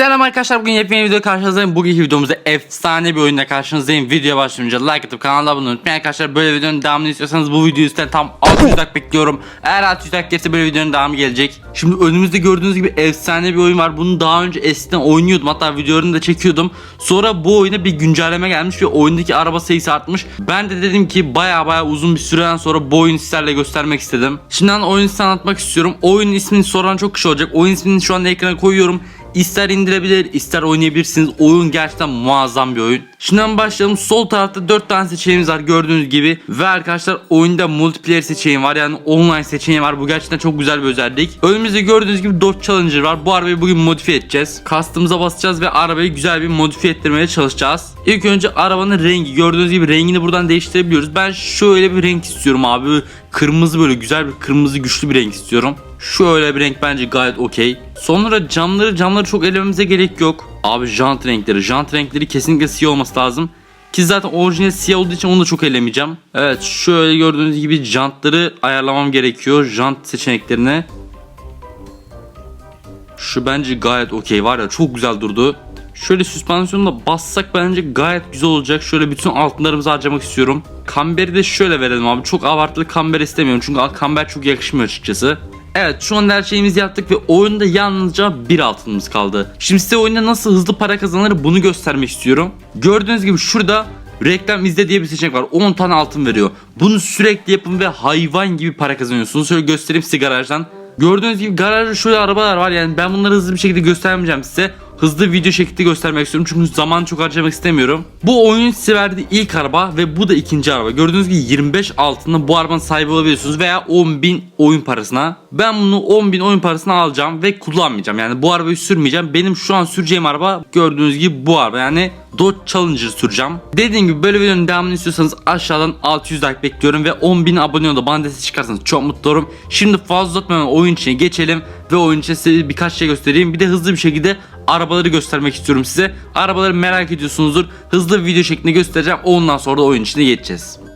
Selam arkadaşlar bugün yepyeni video karşınızdayım. Bugünkü videomuzda efsane bir oyunla karşınızdayım. Videoya başlayınca like atıp kanala abone unutmayın arkadaşlar. Böyle videonun devamını istiyorsanız bu videoyu üstten tam 600 like bekliyorum. Eğer 600 like gelirse böyle videonun devamı gelecek. Şimdi önümüzde gördüğünüz gibi efsane bir oyun var. Bunu daha önce eskiden oynuyordum. Hatta videolarını da çekiyordum. Sonra bu oyuna bir güncelleme gelmiş ve oyundaki araba sayısı artmış. Ben de dedim ki baya baya uzun bir süreden sonra bu oyunu sizlerle göstermek istedim. Şimdiden oyunu size anlatmak istiyorum. Oyunun ismini soran çok kişi olacak. Oyun ismini şu anda ekrana koyuyorum. İster indirebilir, ister oynayabilirsiniz. Oyun gerçekten muazzam bir oyun. Şimdiden başlayalım. Sol tarafta 4 tane seçeneğimiz var gördüğünüz gibi. Ve arkadaşlar oyunda multiplayer seçeneği var. Yani online seçeneği var. Bu gerçekten çok güzel bir özellik. Önümüzde gördüğünüz gibi Dodge Challenger var. Bu arabayı bugün modifiye edeceğiz. Custom'ıza basacağız ve arabayı güzel bir modifiye ettirmeye çalışacağız. İlk önce arabanın rengi. Gördüğünüz gibi rengini buradan değiştirebiliyoruz. Ben şöyle bir renk istiyorum abi. Kırmızı böyle güzel bir kırmızı güçlü bir renk istiyorum. Şöyle bir renk bence gayet okey. Sonra camları camları çok elememize gerek yok. Abi jant renkleri. Jant renkleri kesinlikle siyah olması lazım. Ki zaten orijinal siyah olduğu için onu da çok elemeyeceğim. Evet şöyle gördüğünüz gibi jantları ayarlamam gerekiyor. Jant seçeneklerine. Şu bence gayet okey var ya çok güzel durdu. Şöyle süspansiyonu da bassak bence gayet güzel olacak. Şöyle bütün altınlarımızı harcamak istiyorum. Kamberi de şöyle verelim abi. Çok abartılı kamber istemiyorum. Çünkü kamber çok yakışmıyor açıkçası. Evet şu anda her şeyimizi yaptık ve oyunda yalnızca bir altınımız kaldı. Şimdi size oyunda nasıl hızlı para kazanır bunu göstermek istiyorum. Gördüğünüz gibi şurada reklam izle diye bir seçenek var. 10 tane altın veriyor. Bunu sürekli yapın ve hayvan gibi para kazanıyorsunuz. Şöyle göstereyim size garajdan. Gördüğünüz gibi garajda şöyle arabalar var yani ben bunları hızlı bir şekilde göstermeyeceğim size. Hızlı video şekilde göstermek istiyorum çünkü zaman çok harcamak istemiyorum. Bu oyunun size verdiği ilk araba ve bu da ikinci araba. Gördüğünüz gibi 25 altında bu arabanın sahibi olabiliyorsunuz veya 10.000 oyun parasına. Ben bunu 10.000 oyun parasına alacağım ve kullanmayacağım. Yani bu arabayı sürmeyeceğim. Benim şu an süreceğim araba gördüğünüz gibi bu araba. Yani Dodge Challenger süreceğim. Dediğim gibi böyle videonun devamını istiyorsanız aşağıdan 600 like bekliyorum ve 10.000 abone olup bana destek çıkarsanız çok mutlu olurum. Şimdi fazla uzatmadan oyun içine geçelim ve oyun içine size birkaç şey göstereyim. Bir de hızlı bir şekilde arabaları göstermek istiyorum size. Arabaları merak ediyorsunuzdur. Hızlı bir video şeklinde göstereceğim. Ondan sonra da oyun içine geçeceğiz.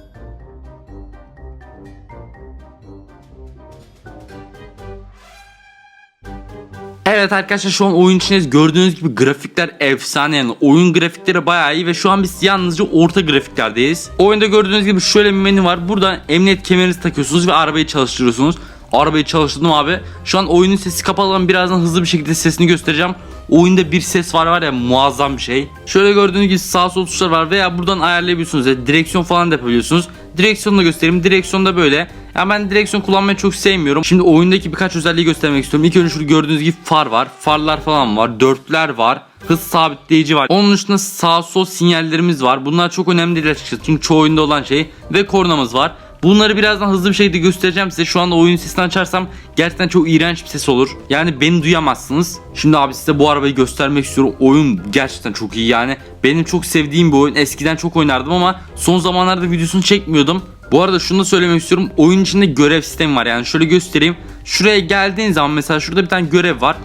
Evet arkadaşlar şu an oyun içindeyiz. Gördüğünüz gibi grafikler efsane yani oyun grafikleri bayağı iyi ve şu an biz yalnızca orta grafiklerdeyiz. Oyunda gördüğünüz gibi şöyle bir menü var. Buradan emniyet kemerinizi takıyorsunuz ve arabayı çalıştırıyorsunuz. Arabayı çalıştırdım abi. Şu an oyunun sesi kapalı ama birazdan hızlı bir şekilde sesini göstereceğim. Oyunda bir ses var var ya muazzam bir şey. Şöyle gördüğünüz gibi sağ sol tuşlar var veya buradan ayarlayabiliyorsunuz. Yani direksiyon falan da yapabiliyorsunuz. Direksiyonu da göstereyim. Direksiyon da böyle. Yani ben direksiyon kullanmayı çok sevmiyorum. Şimdi oyundaki birkaç özelliği göstermek istiyorum. İlk önce şurada gördüğünüz gibi far var. Farlar falan var. Dörtler var. Hız sabitleyici var. Onun dışında sağ sol sinyallerimiz var. Bunlar çok önemli değil açıkçası. Çünkü çoğu oyunda olan şey. Ve kornamız var. Bunları birazdan hızlı bir şekilde göstereceğim size. Şu anda oyun sesini açarsam gerçekten çok iğrenç bir ses olur. Yani beni duyamazsınız. Şimdi abi size bu arabayı göstermek istiyorum. Oyun gerçekten çok iyi yani. Benim çok sevdiğim bir oyun. Eskiden çok oynardım ama son zamanlarda videosunu çekmiyordum. Bu arada şunu da söylemek istiyorum. Oyun içinde görev sistemi var. Yani şöyle göstereyim. Şuraya geldiğin zaman mesela şurada bir tane görev var.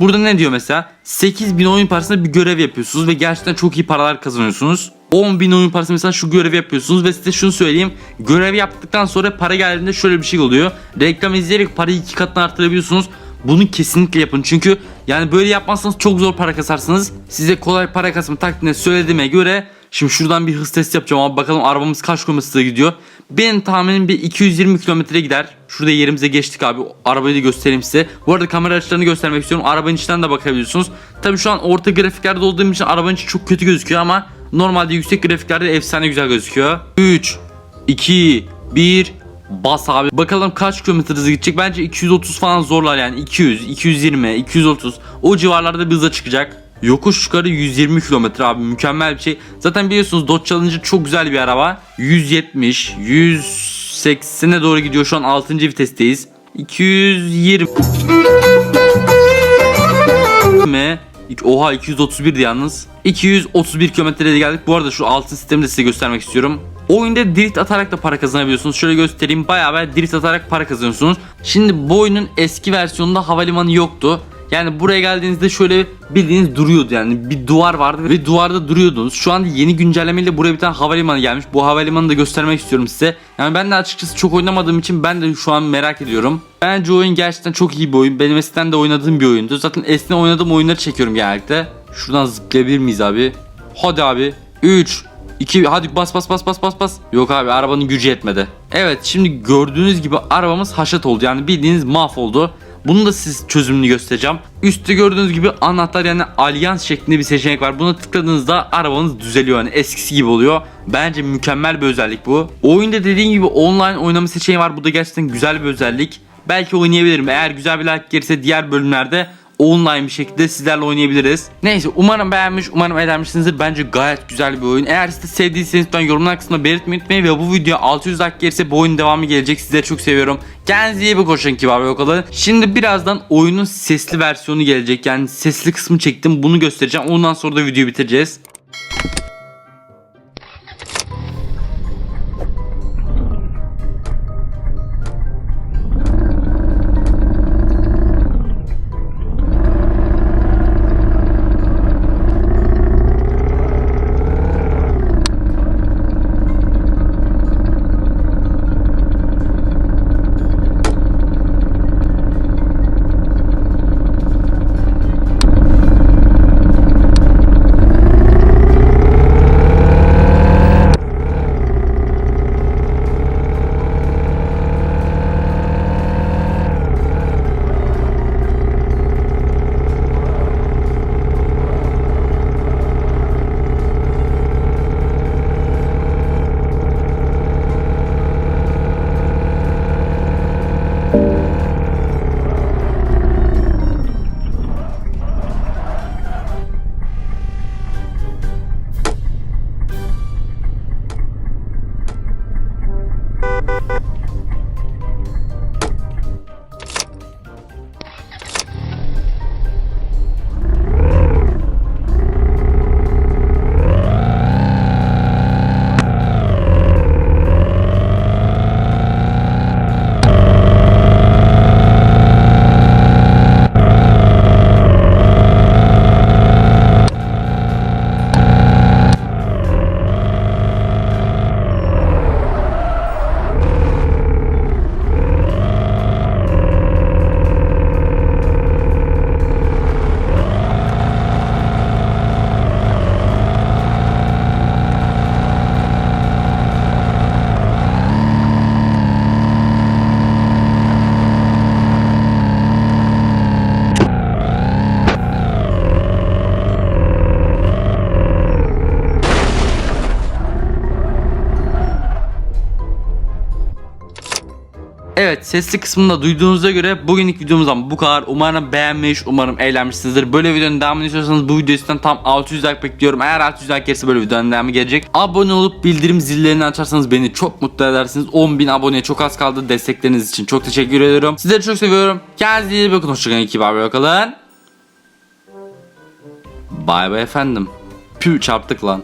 Burada ne diyor mesela? 8000 oyun parasında bir görev yapıyorsunuz ve gerçekten çok iyi paralar kazanıyorsunuz. 10.000 oyun parası mesela şu görevi yapıyorsunuz ve size şunu söyleyeyim. Görev yaptıktan sonra para geldiğinde şöyle bir şey oluyor. Reklam izleyerek parayı iki katına arttırabiliyorsunuz. Bunu kesinlikle yapın çünkü yani böyle yapmazsanız çok zor para kasarsınız. Size kolay para kasma taktiğini söylediğime göre Şimdi şuradan bir hız testi yapacağım abi bakalım arabamız kaç kilometre gidiyor. Benim tahminim bir 220 kilometre gider. Şurada yerimize geçtik abi. Arabayı da göstereyim size. Bu arada kamera açılarını göstermek istiyorum. Arabanın içinden de bakabiliyorsunuz. Tabii şu an orta grafiklerde olduğum için arabanın içi çok kötü gözüküyor ama normalde yüksek grafiklerde efsane güzel gözüküyor. 3 2 1 Bas abi. Bakalım kaç kilometre hızı gidecek. Bence 230 falan zorlar yani. 200, 220, 230 o civarlarda bir hıza çıkacak. Yokuş yukarı 120 kilometre abi mükemmel bir şey. Zaten biliyorsunuz Dodge Challenger çok güzel bir araba. 170, 180'e doğru gidiyor. Şu an 6. vitesteyiz. 220 mi? Oha 231'di yalnız. 231 kilometrede geldik. Bu arada şu altın sistemi de size göstermek istiyorum. Oyunda drift atarak da para kazanabiliyorsunuz. Şöyle göstereyim. Bayağı bayağı drift atarak para kazanıyorsunuz. Şimdi bu oyunun eski versiyonunda havalimanı yoktu. Yani buraya geldiğinizde şöyle bildiğiniz duruyordu yani bir duvar vardı ve duvarda duruyordunuz. Şu anda yeni güncellemeyle buraya bir tane havalimanı gelmiş. Bu havalimanını da göstermek istiyorum size. Yani ben de açıkçası çok oynamadığım için ben de şu an merak ediyorum. Bence oyun gerçekten çok iyi bir oyun. Benim eskiden de oynadığım bir oyundu. Zaten eskiden oynadığım oyunları çekiyorum genellikle. Şuradan zıplayabilir miyiz abi? Hadi abi. 3 2 hadi bas bas bas bas bas bas. Yok abi arabanın gücü yetmedi. Evet şimdi gördüğünüz gibi arabamız haşat oldu. Yani bildiğiniz mahvoldu. Bunu da siz çözümünü göstereceğim. Üstte gördüğünüz gibi anahtar yani alyans şeklinde bir seçenek var. Buna tıkladığınızda arabanız düzeliyor yani eskisi gibi oluyor. Bence mükemmel bir özellik bu. Oyunda dediğim gibi online oynama seçeneği var. Bu da gerçekten güzel bir özellik. Belki oynayabilirim. Eğer güzel bir like gelirse diğer bölümlerde online bir şekilde sizlerle oynayabiliriz. Neyse umarım beğenmiş, umarım eğlenmişsinizdir. Bence gayet güzel bir oyun. Eğer siz de sevdiyseniz lütfen yorumlar kısmında belirtmeyi unutmayın ve bu video 600 like gelirse bu oyunun devamı gelecek. Sizleri çok seviyorum. Kendinize iyi bakın hoşçakalın kibar ve okalın. Şimdi birazdan oyunun sesli versiyonu gelecek. Yani sesli kısmı çektim. Bunu göstereceğim. Ondan sonra da videoyu bitireceğiz. Evet sesli kısmında duyduğunuza göre bugünlük videomuzdan bu kadar. Umarım beğenmiş, umarım eğlenmişsinizdir. Böyle videonun devamını istiyorsanız bu video üstünden tam 600 like bekliyorum. Eğer 600 like gelirse böyle videonun devamı gelecek. Abone olup bildirim zillerini açarsanız beni çok mutlu edersiniz. 10.000 aboneye çok az kaldı. Destekleriniz için çok teşekkür ediyorum. Sizleri çok seviyorum. Kendinize iyi bakın. Hoşçakalın. Bay bay kalın. Bay bay efendim. Pü çarptık lan.